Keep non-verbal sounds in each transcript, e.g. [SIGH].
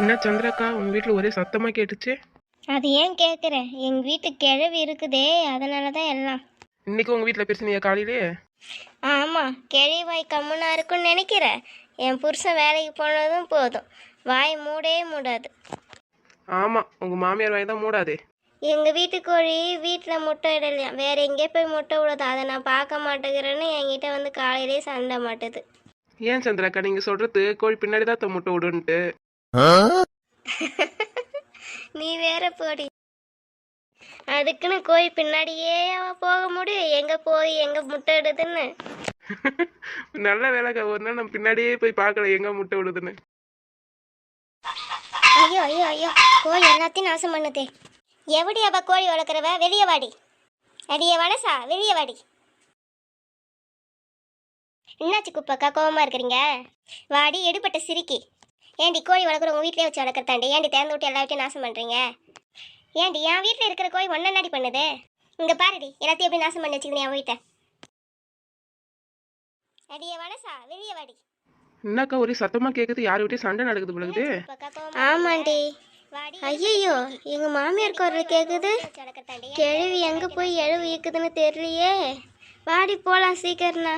என்ன சந்திராக்கா உங்க வீட்டில் ஒரே சத்தமா கேட்டுச்சு? அது ஏன் கேட்குற எங்கள் வீட்டு கிழவி இருக்குதே அதனால தான் எல்லாம். இன்னைக்கு உங்க வீட்டில் பேசுனீங்க காலையிலே? ஆமாம் கிழவி வாய் கம்முனா இருக்குன்னு நினைக்கிற. என் புருஷன் வேலைக்கு போனதும் போதும். வாய் மூடே மூடாது. ஆமா உங்க மாமியார் வாய் தான் மூடாதே. எங்கள் வீட்டு கோழி வீட்டில் முட்டை இடலையா? வேற எங்கே போய் முட்டை விடுது. அதை நான் பார்க்க மாட்டேங்கிறேன்னு என்கிட்ட வந்து காலையிலே சண்டை மாட்டுது. ஏன் சந்திராக்கா நீங்க சொல்றது கோழி பின்னாடி தான் தன் முட்டை விடுன்ட்டு? [LAUGHS] நீ வேற போடி. அதுக்குன்னு கோழி பின்னாடியே அவ போக முடியும் எங்கே போய் எங்கே முட்டை இடுதுன்னு [LAUGHS] நல்ல வேலைக்கா ஒரு நாள் நம்ம பின்னாடியே போய் பார்க்கல எங்க முட்டை விடுதுன்னு. ஐயோ ஐயோ ஐயோ. கோழி எல்லாத்தையும் நாசம் பண்ணுதே. எப்படி அவ கோழி வளர்க்குறவ? வெளியே வாடி. அடியே வனசா வெளியே வாடி. என்னாச்சு குப்பக்கா? கோவமா இருக்கிறீங்க? வாடி எடுபட்ட சிரிக்கி. ஏண்டி கோழி வளர்க்குற உங்க வீட்லயே வச்சு வளர்க்குறதாண்டி? ஏண்டி திறந்து விட்டு எல்லா வீட்டையும் நாசம் பண்றீங்க? ஏண்டி என் வீட்டில் இருக்கிற கோழி ஒன்ன நாடி பண்ணுது? இங்க பாருடி எல்லாத்தையும் எப்படி நாசம் பண்ணி வச்சுக்கிறீங்க என் வீட்டை அடியே வனசா வெளியே வாடி. என்னக்கா ஒரே சத்தமா கேக்குது யார் வீட்டையும் சண்டை நடக்குது பிள்ளைகுது ஆமாண்டி. ஐயோ எங்க மாமியார் குரல் கேக்குது. கிழவி எங்க போய் எழுவு இருக்குதுன்னு தெரியலையே. வாடி போலாம் சீக்கிரம்னா.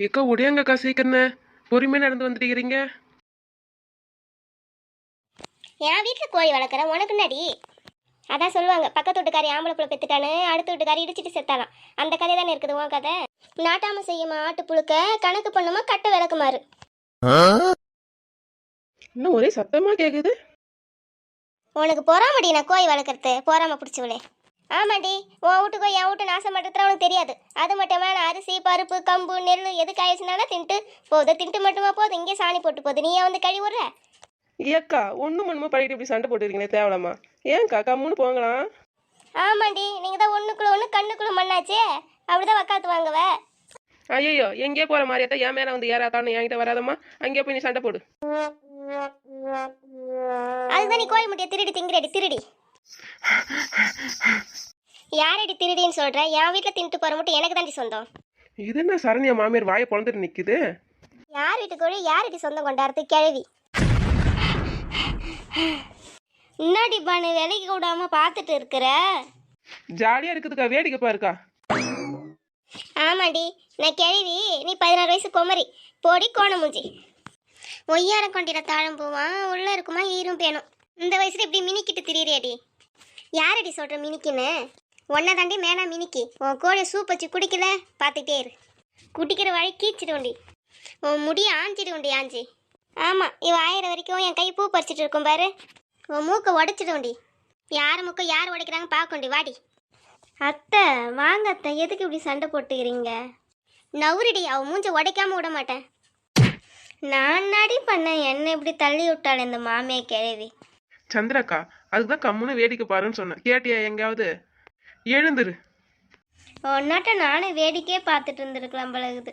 ஏக்கா ஒடியாங்கக்கா சீக்கிரண்ணே பொறுமையா நடந்து வந்துருக்கிறீங்க என் வீட்டில் கோழி வளர்க்குற உனக்கு நடி அதான் சொல்லுவாங்க பக்கத்து வீட்டுக்காரி ஆம்பளை புள்ள பெத்துட்டானு அடுத்த வீட்டுக்காரி இடிச்சிட்டு செத்தாலாம் அந்த கதை தானே இருக்குது உன் கதை? நாட்டாம செய்யுமா ஆட்டு புழுக்க கணக்கு பண்ணுமா கட்ட விளக்குமாறு. இன்னும் ஒரே சத்தமா கேக்குது? உனக்கு பொறாமடி நான் கோழி வளர்க்குறது பொறாம பிடிச்சவளே ஆமாண்டி உன் வீட்டுக்கோ என் வீட்டு நாசம் பண்ணுறது உனக்கு தெரியாது. அது மட்டுமா நான் அரிசி பருப்பு கம்பு நெல் எது காய்ச்சினாலும் தின்ட்டு போகுது தின்ட்டு மட்டுமா போகுது இங்கே சாணி போட்டு போகுது நீ வந்து கழி விடுற. ஏக்கா ஒன்றும் மண்ணுமா பழகிட்டு இப்படி சண்டை போட்டுருக்கீங்களே தேவலாமா? ஏன்க்கா கம்முன்னு போங்களாம் ஆமாண்டி நீங்கள் தான் ஒன்றுக்குள்ள ஒன்று கண்ணுக்குள்ள மண்ணாச்சே. அப்படிதான் வக்காத்து வாங்குவ. ஐயோ எங்கேயே போற மாதிரியா என் மேல வந்து ஏறாத்தான்னு என்கிட்ட வராதம்மா. அங்கேயே போய் நீ சண்டை போடு. அதுதான் நீ கோழி முட்டையை திருடி திங்கிறடி திருடி. யாரடி திருடின்னு சொல்ற? என் வீட்டில் தின்ட்டு போற முட்டை எனக்கு தாண்டி சொந்தம். இது என்ன சரண்யா மாமியார் வாயை பொழந்துட்டு நிக்குது? யார் வீட்டு கோழி யாரடி சொந்தம் கொண்டாடுறது? கிழவி முன்னாடி பண்ணு? விலைக்கு விடாம பார்த்துட்டு இருக்கிற? ஜாலியா இருக்குதுக்கா வேடிக்கை பாருக்கா. ஆமாடி நான் கிழவி நீ பதினாறு வயசு குமரி. போடி கோணமூஞ்சி ஒய்யாரம் கொண்டிட தாழம் பூவா? உள்ள இருக்குமா? ஈரும் பேணும் இந்த வயசுல இப்படி மினிக்கிட்டு திரியறியாடி? யாரடி சொல்கிற மினிக்கின்னு? ஒன்றை தாண்டி மேனா மினிக்கி. உன் கோழி சூப் வச்சு குடிக்கல? பார்த்துக்கிட்டே இரு. குடிக்கிற வழி கீச்சிடுவோண்டி உன் முடியை ஆஞ்சிடுவோண்டி ஆஞ்சி. ஆமாம் இவன் ஆயிரம் வரைக்கும் என் கை பூ பறிச்சிட்டு இருக்கும் பாரு. உன் மூக்கை உடைச்சிடுவோண்டி யார் மூக்கை யார் உடைக்கிறாங்க பார்க்கண்டி வாடி. அத்தை வாங்க அத்தை எதுக்கு இப்படி சண்டை போட்டுக்கிறீங்க? நவுரிடி அவ மூஞ்ச உடைக்காம விட மாட்டேன். நான் நாடி பண்ணேன்? என்ன இப்படி தள்ளி விட்டாள் இந்த மாமியை கிழவி. சந்திரக்கா அதுதான் கம்முன்னு வேடிக்கை பாருன்னு சொன்னேன். கேட்டியா எங்கேயாவது? எழுந்துரு. ஒன்னாட்ட நானும் வேடிக்கையே பார்த்துட்டு இருந்திருக்கலாம் பழகுது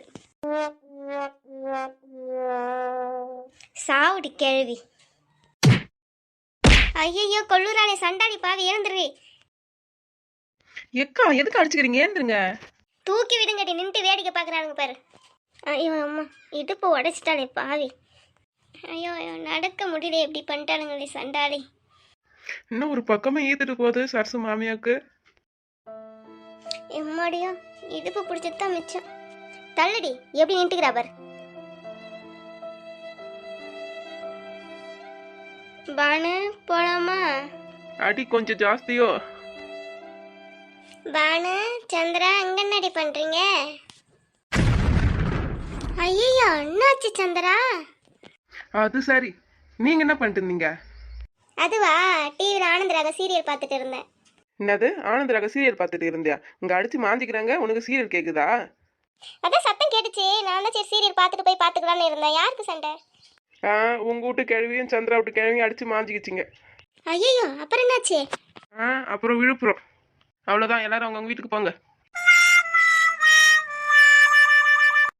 சாவுடி கிழவி ஐயையோ கொள்ளூரானே சண்டாடி பாவி எழுந்துருவி எக்கா எதுக்கு அடிச்சுக்கிறீங்க? ஏந்துருங்க தூக்கி விடுங்கடி நின்று வேடிக்கை பார்க்குறானுங்க பாரு. ஐயோ அம்மா இடுப்பு உடைச்சிட்டாளே பாவி. ஐயோ ஐயோ நடக்க முடியல எப்படி பண்ணிட்டானுங்களே சண்டாளி. இன்னும் ஒரு பக்கமா ஈத்துட்டு போகுது சரசு மாமியாக்கு. எம்மாடியோ இடுப்பு பிடிச்சது தான் மிச்சம். தள்ளுடி எப்படி நின்றுக்கிறா பாரு. பானு போலாமா? அடி கொஞ்சம் ஜாஸ்தியோ. பானு சந்திரா அங்க என்னடி பண்றீங்க? ஐயோ என்னாச்சு சந்திரா? அது சரி நீங்க என்ன பண்ணிட்டு இருந்தீங்க? அதுவா டிவியில் ஆனந்தராக சீரியல் பார்த்துட்டு இருந்தேன். என்னது? ஆனந்த ரக சீரியல் பார்த்துட்டு இருந்தியா? இங்க அடிச்சு மாஞ்சிக்கிறாங்க உனக்கு சீரியல் கேக்குதா? அதான் சத்தம் கேட்டுச்சு. நான் தான் சரி சீரியல் பார்த்துட்டு போய் பார்த்துக்கலான்னு இருந்தேன். யாருக்கு சண்டை? ஆ உங்க வீட்டு கிழவியும் சந்திரா வீட்டு கிழவியும் அடிச்சு மாஞ்சிக்கிச்சிங்க. ஐயோ அப்புறம் என்னாச்சு? ஆ அப்புறம் விழுப்புரம். அவ்வளோதான் எல்லாரும் அவங்க வீட்டுக்கு போங்க.